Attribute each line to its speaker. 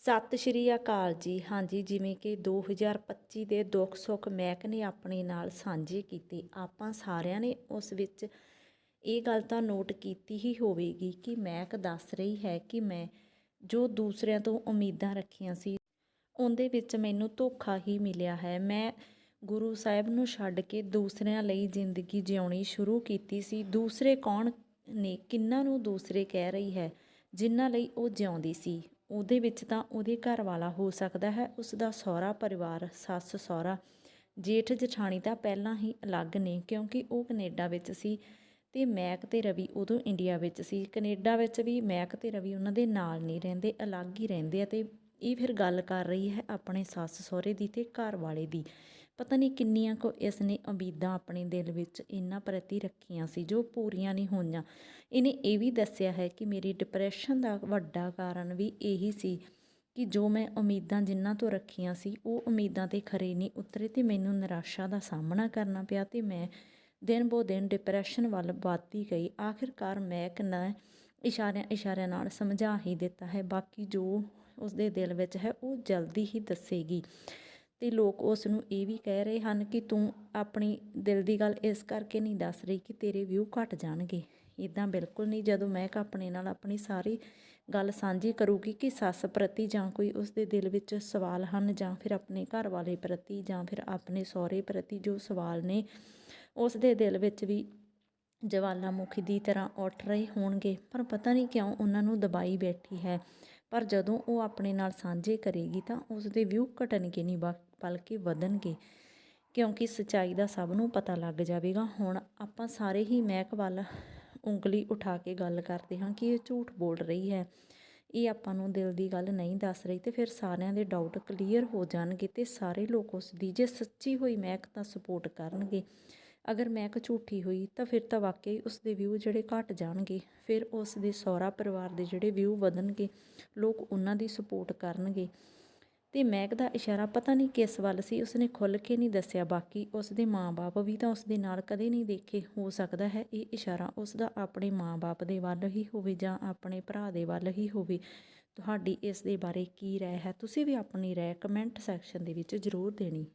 Speaker 1: ਸਤਿ ਸ਼੍ਰੀ ਅਕਾਲ ਜੀ। ਹਾਂਜੀ, ਜਿਵੇਂ ਕਿ 2025 ਦੇ ਦੁੱਖ ਸੁੱਖ ਮਹਿਕ ਨੇ ਆਪਣੇ ਨਾਲ ਸਾਂਝੇ ਕੀਤੇ, ਆਪਾਂ ਸਾਰਿਆਂ ਨੇ ਉਸ ਵਿੱਚ ਇਹ ਗੱਲ ਤਾਂ ਨੋਟ ਕੀਤੀ ਹੀ ਹੋਵੇਗੀ ਕਿ ਮਹਿਕ ਦੱਸ ਰਹੀ ਹੈ ਕਿ ਮੈਂ ਜੋ ਦੂਸਰਿਆਂ ਤੋਂ ਉਮੀਦਾਂ ਰੱਖੀਆਂ ਸੀ, ਉਹਦੇ ਵਿੱਚ ਮੈਨੂੰ ਧੋਖਾ ਹੀ ਮਿਲਿਆ ਹੈ। ਮੈਂ ਗੁਰੂ ਸਾਹਿਬ ਨੂੰ ਛੱਡ ਕੇ ਦੂਸਰਿਆਂ ਲਈ ਜ਼ਿੰਦਗੀ ਜਿਉਣੀ ਸ਼ੁਰੂ ਕੀਤੀ ਸੀ। ਦੂਸਰੇ ਕੌਣ ਨੇ? ਕਿੰਨਾਂ ਨੂੰ ਦੂਸਰੇ ਕਹਿ ਰਹੀ ਹੈ, ਜਿਨ੍ਹਾਂ ਲਈ ਉਹ ਜਿਉਂਦੀ ਸੀ? ਉਹਦੇ ਵਿੱਚ ਤਾਂ ਉਹਦੇ ਘਰ ਵਾਲਾ ਹੋ ਸਕਦਾ ਹੈ, ਉਸ ਦਾ ਸਹੁਰਾ ਪਰਿਵਾਰ, ਸੱਸ, ਸਹੁਰਾ, ਜੇਠ ਜਠਾਣੀ ਤਾਂ ਪਹਿਲਾਂ ਹੀ ਅਲੱਗ ਨੇ ਕਿਉਂਕਿ ਉਹ ਕੈਨੇਡਾ ਵਿੱਚ ਸੀ ਤੇ ਮੈਕ ਤੇ ਰਵੀ ਉਦੋਂ ਇੰਡੀਆ ਵਿੱਚ ਸੀ। ਕੈਨੇਡਾ ਵਿੱਚ ਵੀ ਮੈਕ ਤੇ ਰਵੀ ਉਹਨਾਂ ਦੇ ਨਾਲ ਨਹੀਂ ਰਹਿੰਦੇ, ਅਲੱਗ ਹੀ ਰਹਿੰਦੇ ਆ ਤੇ ਇਹ ਫਿਰ ਗੱਲ ਕਰ ਰਹੀ ਹੈ ਆਪਣੇ ਸੱਸ ਸਹੁਰੇ ਦੀ ਤੇ ਘਰ ਵਾਲੇ ਦੀ। ਪਤਾ ਨਹੀਂ ਕਿੰਨੀਆਂ ਕੋ ਇਸ ਨੇ ਉਮੀਦਾਂ ਆਪਣੇ ਦਿਲ ਵਿੱਚ ਇਹਨਾਂ ਪ੍ਰਤੀ ਰੱਖੀਆਂ ਸੀ ਜੋ ਪੂਰੀਆਂ ਨਹੀਂ ਹੋਈਆਂ। ਇਹਨੇ ਇਹ ਵੀ ਦੱਸਿਆ ਹੈ ਕਿ ਮੇਰੀ ਡਿਪਰੈਸ਼ਨ ਦਾ ਵੱਡਾ ਕਾਰਨ ਵੀ ਇਹੀ ਸੀ ਕਿ ਜੋ ਮੈਂ ਉਮੀਦਾਂ ਜਿਨ੍ਹਾਂ ਤੋਂ ਰੱਖੀਆਂ ਸੀ, ਉਹ ਉਮੀਦਾਂ ਤੇ ਖਰੇ ਨਹੀਂ ਉਤਰੇ ਤੇ ਮੈਨੂੰ ਨਿਰਾਸ਼ਾ ਦਾ ਸਾਹਮਣਾ ਕਰਨਾ ਪਿਆ ਤੇ ਮੈਂ ਦਿਨ ਬੋ ਦਿਨ ਡਿਪਰੈਸ਼ਨ ਵੱਲ ਵੱਧਦੀ ਗਈ। ਆਖਿਰਕਾਰ ਮੈਂ ਕਿੰਨਾ ਇਸ਼ਾਰਿਆਂ ਇਸ਼ਾਰਿਆਂ ਨਾਲ ਸਮਝਾ ਹੀ ਦਿੱਤਾ ਹੈ। ਬਾਕੀ ਜੋ ਉਸਦੇ ਦਿਲ ਵਿੱਚ ਹੈ, ਉਹ ਜਲਦੀ ਹੀ ਦੱਸੇਗੀ। ਤੇ ਲੋਕ ਉਸ ਨੂੰ ਇਹ ਵੀ ਕਹਿ ਰਹੇ ਹਨ ਕਿ ਤੂੰ ਆਪਣੀ ਦਿਲ ਦੀ ਗੱਲ ਇਸ ਕਰਕੇ ਨਹੀਂ ਦੱਸ ਰਹੀ ਕਿ ਤੇਰੇ ਵਿਊ ਘਟ ਜਾਣਗੇ। ਇਦਾਂ ਬਿਲਕੁਲ ਨਹੀਂ, ਜਦੋਂ ਮੈਂ ਆਪਣੇ ਨਾਲ ਆਪਣੀ ਸਾਰੀ ਗੱਲ ਸਾਂਝੀ ਕਰੂਗੀ ਕਿ ਸੱਸ ਪ੍ਰਤੀ ਜਾਂ ਕੋਈ ਉਸ ਦੇ ਦਿਲ ਵਿੱਚ ਸਵਾਲ ਹਨ ਜਾਂ ਫਿਰ ਆਪਣੇ ਘਰ ਵਾਲੇ ਪ੍ਰਤੀ ਜਾਂ ਫਿਰ ਆਪਣੇ ਸਹੁਰੇ ਪ੍ਰਤੀ ਜੋ ਸਵਾਲ ਨੇ ਉਸ ਦੇ ਦਿਲ ਵਿੱਚ ਵੀ ਜਵਾਲਾਮੁਖੀ ਦੀ ਤਰ੍ਹਾਂ ਉੱਠ ਰਹੇ ਹੋਣਗੇ। ਪਰ ਪਤਾ ਨਹੀਂ ਕਿਉਂ ਉਹਨਾਂ ਨੂੰ ਦਬਾਈ ਬੈਠੀ ਹੈ। ਪਰ ਜਦੋਂ ਉਹ ਆਪਣੇ ਨਾਲ ਸਾਂਝੇ ਕਰੇਗੀ ਤਾਂ ਉਸ ਦੇ ਵਿਊ ਘਟਣਗੇ ਨਹੀਂ ਬਲਕਿ ਵਧਣਗੇ। ਕਿਉਂਕਿ ਸਚਾਈ ਦਾ ਸਭ ਨੂੰ ਪਤਾ ਲੱਗ ਜਾਵੇਗਾ। ਹੁਣ ਆਪਾਂ ਸਾਰੇ ਹੀ ਮਹਿਕ ਵੱਲ ਉਂਗਲੀ ਉਠਾ ਕੇ ਗੱਲ ਕਰਦੇ ਹਾਂ ਕਿ ਇਹ ਝੂਠ ਬੋਲ ਰਹੀ ਹੈ। ਇਹ ਆਪਾਂ ਨੂੰ ਦਿਲ ਦੀ ਗੱਲ ਨਹੀਂ ਦੱਸ ਰਹੀ ਤੇ ਫਿਰ ਸਾਰਿਆਂ ਦੇ ਡਾਊਟ ਕਲੀਅਰ ਹੋ ਜਾਣਗੇ ਤੇ ਸਾਰੇ ਲੋਕ ਉਸ ਦੀ ਜੇ ਸੱਚੀ ਹੋਈ ਮਹਿਕ ਤਾਂ ਸਪੋਰਟ ਕਰਨਗੇ। ਅਗਰ ਮਹਿਕ ਝੂਠੀ ਹੋਈ ਤਾਂ ਫਿਰ ਤਾਂ ਵਾਕਈ ਉਸ ਦੇ ਵਿਊ ਜਿਹੜੇ ਘਟ ਜਾਣਗੇ, ਫਿਰ ਉਸ ਦੇ ਸਹੁਰਾ ਪਰਿਵਾਰ ਦੇ ਜਿਹੜੇ ਵਿਊ ਵਧਣਗੇ, ਲੋਕ ਉਹਨਾਂ ਦੀ ਸਪੋਰਟ ਕਰਨਗੇ। ਤੇ ਮਹਿਕ ਦਾ ਇਸ਼ਾਰਾ ਪਤਾ ਨਹੀਂ ਕਿਸ ਵੱਲ ਸੀ, ਉਸਨੇ ਖੁੱਲ ਕੇ ਨਹੀਂ ਦੱਸਿਆ, ਬਾਕੀ ਉਸ ਦੇ ਮਾਪੇ ਵੀ ਤਾਂ ਉਸ ਦੇ ਨਾਲ ਕਦੇ ਨਹੀਂ ਦੇਖੇ, ਹੋ ਸਕਦਾ ਹੈ ਇਹ ਇਸ਼ਾਰਾ ਉਸ ਦਾ ਆਪਣੇ ਮਾਪੇ ਦੇ ਵੱਲ ਹੀ ਹੋਵੇ ਜਾਂ ਆਪਣੇ ਭਰਾ ਦੇ ਵੱਲ ਹੀ ਹੋਵੇ। ਤੁਹਾਡੀ ਇਸ ਦੇ ਬਾਰੇ ਕੀ ਰਾਏ ਹੈ? ਤੁਸੀਂ ਵੀ ਆਪਣੀ ਰਾਏ ਕਮੈਂਟ ਸੈਕਸ਼ਨ ਦੇ ਵਿੱਚ ਜ਼ਰੂਰ ਦੇਣੀ।